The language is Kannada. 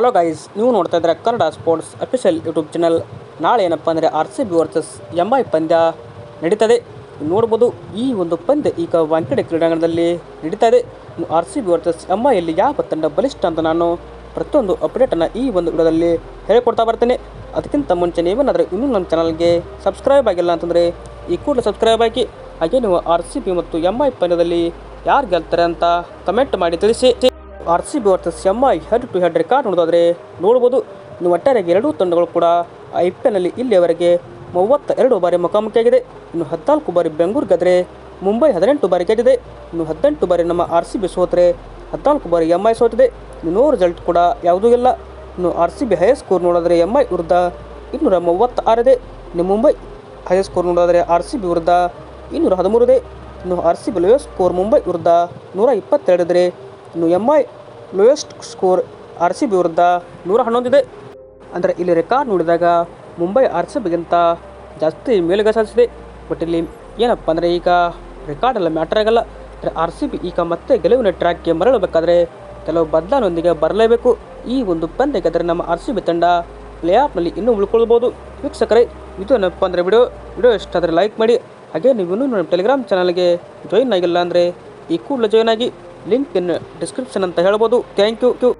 ಹಲೋ ಗೈಸ್ ನೀವು ನೋಡ್ತಾ ಇದ್ರೆ Kannada sports official YouTube channel ನಾಳೆ ಏನಪ್ಪ ಅಂದರೆ R C B versus I ಪಂದ್ಯ ನಡೀತದೆ. ನೋಡ್ಬೋದು ಈ ಒಂದು ಪಂದ್ಯ ಈಗ ವಾಂಕಡೆ ಕ್ರೀಡಾಂಗಣದಲ್ಲಿ ನಡೀತಾ ಇದೆ. R C B versus M ಐಯಲ್ಲಿ ಯಾವ ತಂಡ ಬಲಿಷ್ಠ ಅಂತ ನಾನು ಪ್ರತಿಯೊಂದು ಅಪ್ಡೇಟನ್ನು ಈ ಒಂದು ವಿಡಿಯೋದಲ್ಲಿ ಹೇಳಿಕೊಡ್ತಾ ಬರ್ತೇನೆ. ಅದಕ್ಕಿಂತ ಮುಂಚೆ ನೀವೇನಾದರೂ ಇನ್ನೂ ನಮ್ಮ ಚಾನಲ್ಗೆ ಸಬ್ಸ್ಕ್ರೈಬ್ ಆಗಿಲ್ಲ ಅಂತಂದರೆ ಈ ಕೂಡಲೇ ಸಬ್ಸ್ಕ್ರೈಬ್ ಆಗಿ. ಹಾಗೆ ನೀವು ಆರ್ ಸಿ ಬಿ ಮತ್ತು ಎಂ ಐ ಪಂದ್ಯದಲ್ಲಿ ಯಾರು ಗೆಲ್ತಾರೆ ಅಂತ ಕಮೆಂಟ್ ಮಾಡಿ ತಿಳಿಸಿ. R C B versus M I head to head record ನೋಡೋದಾದರೆ ನೋಡ್ಬೋದು. ಇನ್ನು ಒಟ್ಟಾರೆಯಾಗಿ ಎರಡೂ ತಂಡಗಳು ಕೂಡ ಐ ಪಿ ಎಲ್ನಲ್ಲಿ ಇಲ್ಲಿಯವರೆಗೆ ಮೂವತ್ತ ಎರಡು ಬಾರಿ ಮುಖಾಮುಖಿಯಾಗಿದೆ. ಇನ್ನು ಹದಿನಾಲ್ಕು ಬಾರಿ ಬೆಂಗಳೂರು ಗೆದ್ದರೆ ಮುಂಬೈ ಹದಿನೆಂಟು ಬಾರಿ ಗೆದ್ದಿದೆ. ಇನ್ನು ಹದಿನೆಂಟು ಬಾರಿ ನಮ್ಮ ಆರ್ ಸಿ ಬಿ ಸೋತರೆ ಹದಿನಾಲ್ಕು ಬಾರಿ ಎಂ ಐ ಸೋತಿದೆ. ಇನ್ನು ನೋ ರಿಸಲ್ಟ್ ಕೂಡ ಯಾವುದೂ ಇಲ್ಲ. ಇನ್ನು R C B highest score ನೋಡಿದ್ರೆ ಎಂ ಐ ವಿರುದ್ಧ ಇನ್ನೂರ ಮೂವತ್ತ ಆರಿದೆ ಇನ್ನು ಮುಂಬೈ ಹೈಯೆಸ್ಟ್ ಸ್ಕೋರ್ ನೋಡಿದ್ರೆ ಆರ್ ಸಿ ಬಿ ವಿರುದ್ಧ ಇನ್ನೂರ ಹದಿಮೂರಿದೆ ಇನ್ನು R C B lowest score Mumbai ವಿರುದ್ಧ ನೂರ ಇಪ್ಪತ್ತೆರಡು ಇದ್ದರೆ ಇನ್ನು M I lowest score R C B ವಿರುದ್ಧ ನೂರ ಹನ್ನೊಂದಿದೆ. ಅಂದರೆ ಇಲ್ಲಿ ರೆಕಾರ್ಡ್ ನೋಡಿದಾಗ ಮುಂಬೈ ಆರ್ ಸಿ ಬಿಗಿಂತ ಜಾಸ್ತಿ ಮೇಲುಗೈ ಸಾಧಿಸಿದೆ. ಬಟ್ ಇಲ್ಲಿ ಏನಪ್ಪ ಅಂದರೆ ಈಗ ರೆಕಾರ್ಡ್ ಎಲ್ಲ ಮ್ಯಾಟರ್ ಆಗಲ್ಲ. ಅಂದರೆ ಆರ್ ಸಿ ಬಿ ಈಗ ಮತ್ತೆ ಗೆಲುವಿನ ಟ್ರ್ಯಾಕ್ಗೆ ಮರಳಬೇಕಾದ್ರೆ ಕೆಲವು ಬದಲಾವಣೆಯೊಂದಿಗೆ ಬರಲೇಬೇಕು. ಈ ಒಂದು ಪಂದ್ಯ ಗೆದ್ದರೆ ನಮ್ಮ ಆರ್ ಸಿ ಬಿ ತಂಡ ಪ್ಲೇ ಆಫ್ನಲ್ಲಿ ಇನ್ನೂ ಉಳ್ಕೊಳ್ಬೋದು. ವೀಕ್ಷಕರೇ, ಇದು ಏನಪ್ಪ ಅಂದರೆ ವಿಡಿಯೋ ವಿಡಿಯೋ ಎಷ್ಟಾದರೆ ಆದರೆ ಲೈಕ್ ಮಾಡಿ. ಹಾಗೆ ನೀವು ಇನ್ನೂ ನಮ್ಮ ಟೆಲಿಗ್ರಾಮ್ ಚಾನಲ್ಗೆ ಜಾಯಿನ್ ಆಗಿಲ್ಲ ಅಂದರೆ ಈ ಕೂಡಲೇ ಜಾಯ್ನ್ ಆಗಿ. ಲಿಂಕ್ ಇನ್ ಡಿಸ್ಕ್ರಿಪ್ಷನ್ ಅಂತ ಹೇಳ್ಬೋದು. Thank you.